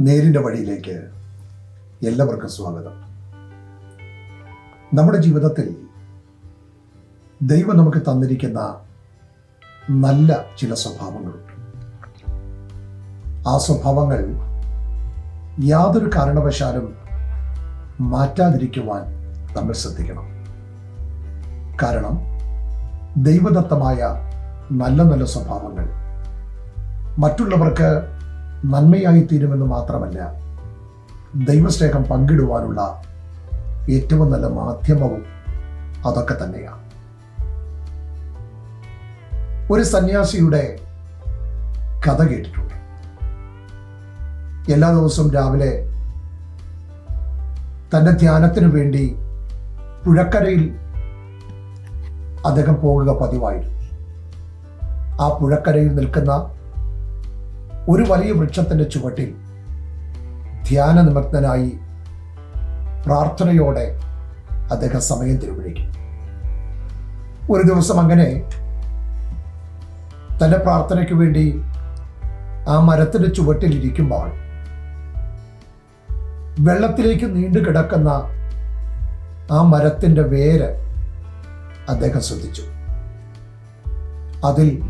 നേരിന്റെ വഴിയിലേക്ക് എല്ലാവർക്കും സ്വാഗതം. നമ്മുടെ ജീവിതത്തിൽ ദൈവം നമുക്ക് തന്നിരിക്കുന്ന നല്ല ചില സ്വഭാവങ്ങളുണ്ട്. ആ സ്വഭാവങ്ങൾ യാതൊരു കാരണവശാലും മാറ്റാതിരിക്കുവാൻ നമ്മൾ ശ്രദ്ധിക്കണം. കാരണം ദൈവദത്തമായ നല്ല നല്ല സ്വഭാവങ്ങൾ മറ്റുള്ളവർക്ക് നന്മയായി തീരുമെന്ന് മാത്രമല്ല ദൈവസ്നേഹം പങ്കിടുവാനുള്ള ഏറ്റവും നല്ല മാധ്യമവും അതൊക്കെ തന്നെയാണ് ഒരു സന്യാസിയുടെ കഥ കേട്ടിട്ടുണ്ട്. എല്ലാ ദിവസവും രാവിലെ തന്റെ ധ്യാനത്തിനു വേണ്ടി പുഴക്കരയിൽ അദ്ദേഹം പോകുക പതിവായിരുന്നു. ആ പുഴക്കരയിൽ നിൽക്കുന്ന ഒരു വലിയ വൃക്ഷത്തിന്റെ ചുവട്ടിൽ ധ്യാന നിമഗ്നനായി പ്രാർത്ഥനയോടെ അദ്ദേഹം സമയം തിരുവഴിക്കും. ഒരു ദിവസം അങ്ങനെ തന്റെ പ്രാർത്ഥനയ്ക്ക് വേണ്ടി ആ മരത്തിന്റെ ചുവട്ടിൽ ഇരിക്കുമ്പോൾ വെള്ളത്തിലേക്ക് നീണ്ടു കിടക്കുന്ന ആ മരത്തിന്റെ വേര് അദ്ദേഹം ശ്രദ്ധിച്ചു. അതിൽ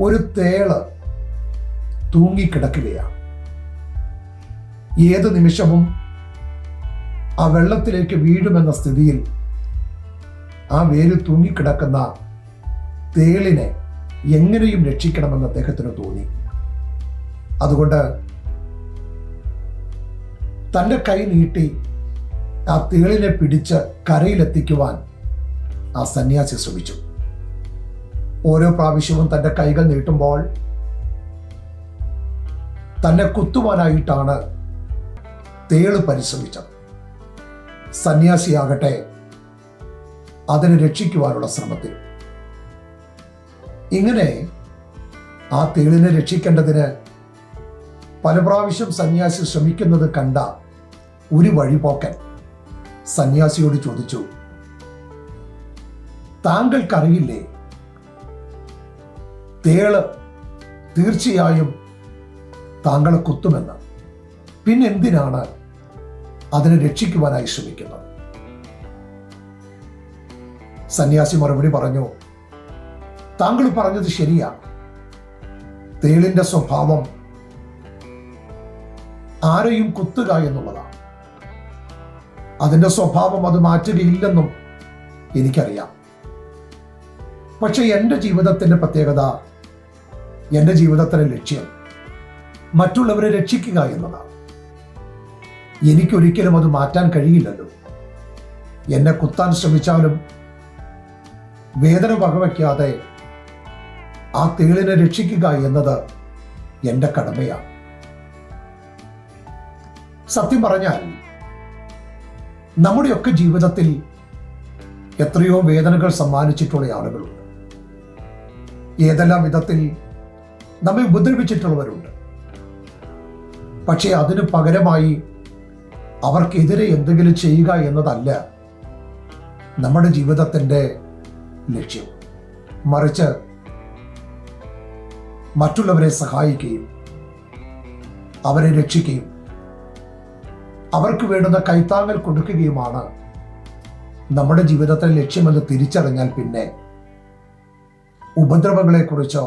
ഒരു തേൾ തൂങ്ങിക്കിടക്കുകയാണ്. ഏത് നിമിഷവും ആ വെള്ളത്തിലേക്ക് വീഴുമെന്ന സ്ഥിതിയിൽ ആ വേരിൽ തൂങ്ങിക്കിടക്കുന്ന തേളിനെ എങ്ങനെയും രക്ഷിക്കണമെന്ന് അദ്ദേഹത്തിന് തോന്നി. അതുകൊണ്ട് തന്റെ കൈ നീട്ടി ആ തേളിനെ പിടിച്ച് കരയിലെത്തിക്കുവാൻ ആ സന്യാസി ശ്രമിച്ചു. ഓരോ പ്രാവശ്യവും തന്റെ കൈകൾ നീട്ടുമ്പോൾ തന്നെ കുത്തുവാനായിട്ടാണ് തേൾ പരിശ്രമിച്ചത്. സന്യാസിയാകട്ടെ അതിനെ രക്ഷിക്കുവാനുള്ള ശ്രമത്തിൽ ഇങ്ങനെ ആ തേളിനെ രക്ഷിക്കേണ്ടതിന് പല പ്രാവശ്യം സന്യാസി ശ്രമിക്കുന്നത് കണ്ട ഒരു വഴിപോക്കൻ സന്യാസിയോട് ചോദിച്ചു താങ്കൾക്കറിയില്ലേ തേൾ തീർച്ചയായും താങ്കളെ കുത്തുമെന്ന് പിന്നെ എന്തിനാണ് അതിനെ രക്ഷിക്കുവാനായി ശ്രമിക്കുന്നത്? സന്യാസി മറുപടി പറഞ്ഞു താങ്കൾ പറഞ്ഞത് ശരിയാണ് തേളിന്റെ സ്വഭാവം ആരെയും കുത്തുക എന്നുള്ളതാണ്. അതിന്റെ സ്വഭാവം അത് മാറ്റുകയില്ലെന്നും എനിക്കറിയാം. പക്ഷെ എന്റെ ജീവിതത്തിന്റെ പ്രത്യേകത എന്റെ ജീവിതത്തിലെ ലക്ഷ്യം മറ്റുള്ളവരെ രക്ഷിക്കുക എന്നതാണ്. എനിക്കൊരിക്കലും അത് മാറ്റാൻ കഴിയില്ലല്ലോ. എന്നെ കുത്താൻ ശ്രമിച്ചാലും വേദന പകവയ്ക്കാതെ ആ തേളിനെ രക്ഷിക്കുക എന്നത് എന്റെ കടമയാണ്. സത്യം പറഞ്ഞാൽ നമ്മുടെയൊക്കെ ജീവിതത്തിൽ എത്രയോ വേദനകൾ സമ്മാനിച്ചിട്ടുള്ള ആളുകളുണ്ട്. ഏതെല്ലാം വിധത്തിൽ നമ്മെ ഉപദ്രവിച്ചിട്ടുള്ളവരുണ്ട്. പക്ഷേ അതിന് പകരമായി അവർക്കെതിരെ എന്തെങ്കിലും ചെയ്യുക എന്നതല്ല നമ്മുടെ ജീവിതത്തിന്റെ ലക്ഷ്യം. മറിച്ച് മറ്റുള്ളവരെ സഹായിക്കുകയും അവരെ രക്ഷിക്കുകയും അവർക്ക് വേണ്ടുന്ന കൈത്താങ്ങൽ കൊടുക്കുകയുമാണ് നമ്മുടെ ജീവിതത്തിലെ ലക്ഷ്യമെന്ന് തിരിച്ചറിഞ്ഞാൽ പിന്നെ ഉപദ്രവങ്ങളെക്കുറിച്ചോ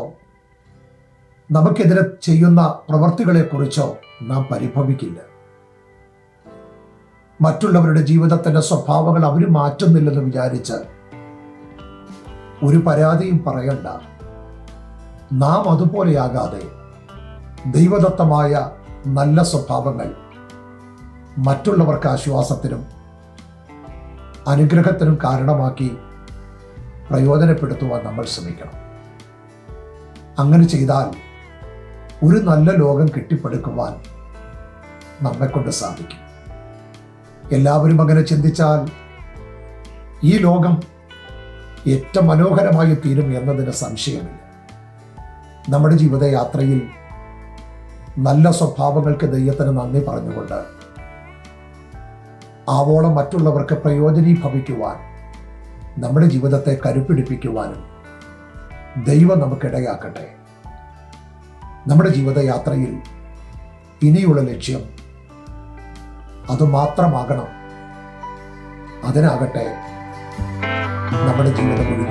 നമുക്കെതിരെ ചെയ്യുന്ന പ്രവൃത്തികളെക്കുറിച്ചോ നാം പരിഭവിക്കില്ല മറ്റുള്ളവരുടെ ജീവിതത്തിന്റെ സ്വഭാവങ്ങൾ അവർ മാറ്റുന്നില്ലെന്ന് വിചാരിച്ച് ഒരു പരാതിയും പറയണ്ട. നാം അതുപോലെയാകാതെ ദൈവദത്തമായ നല്ല സ്വഭാവങ്ങൾ മറ്റുള്ളവർക്ക് ആശ്വാസത്തിനും അനുഗ്രഹത്തിനും കാരണമാക്കി പ്രയോജനപ്പെടുത്തുവാൻ നമ്മൾ ശ്രമിക്കണം. അങ്ങനെ ചെയ്താൽ ഒരു നല്ല ലോകം കെട്ടിപ്പടുക്കുവാൻ നമ്മെക്കൊണ്ട് സാധിക്കും. എല്ലാവരും അങ്ങനെ ചിന്തിച്ചാൽ ഈ ലോകം ഏറ്റവും മനോഹരമായി തീരും എന്നതിന് സംശയമില്ല. നമ്മുടെ ജീവിതയാത്രയിൽ നല്ല സ്വഭാവങ്ങൾക്ക് ദൈവത്തിന് നന്ദി പറഞ്ഞുകൊണ്ട് ആവോളം മറ്റുള്ളവർക്ക് പ്രയോജനീഭവിക്കുവാൻ നമ്മുടെ ജീവിതത്തെ കരുപ്പിടിപ്പിക്കുവാനും ദൈവം നമുക്കിടയാക്കട്ടെ. നമ്മുടെ ജീവിതയാത്രയിൽ ഇനിയുള്ള ലക്ഷ്യം അതുമാത്രമാകണം. അതിനാകട്ടെ നമ്മുടെ ജീവിതം ഒഴിഞ്ഞു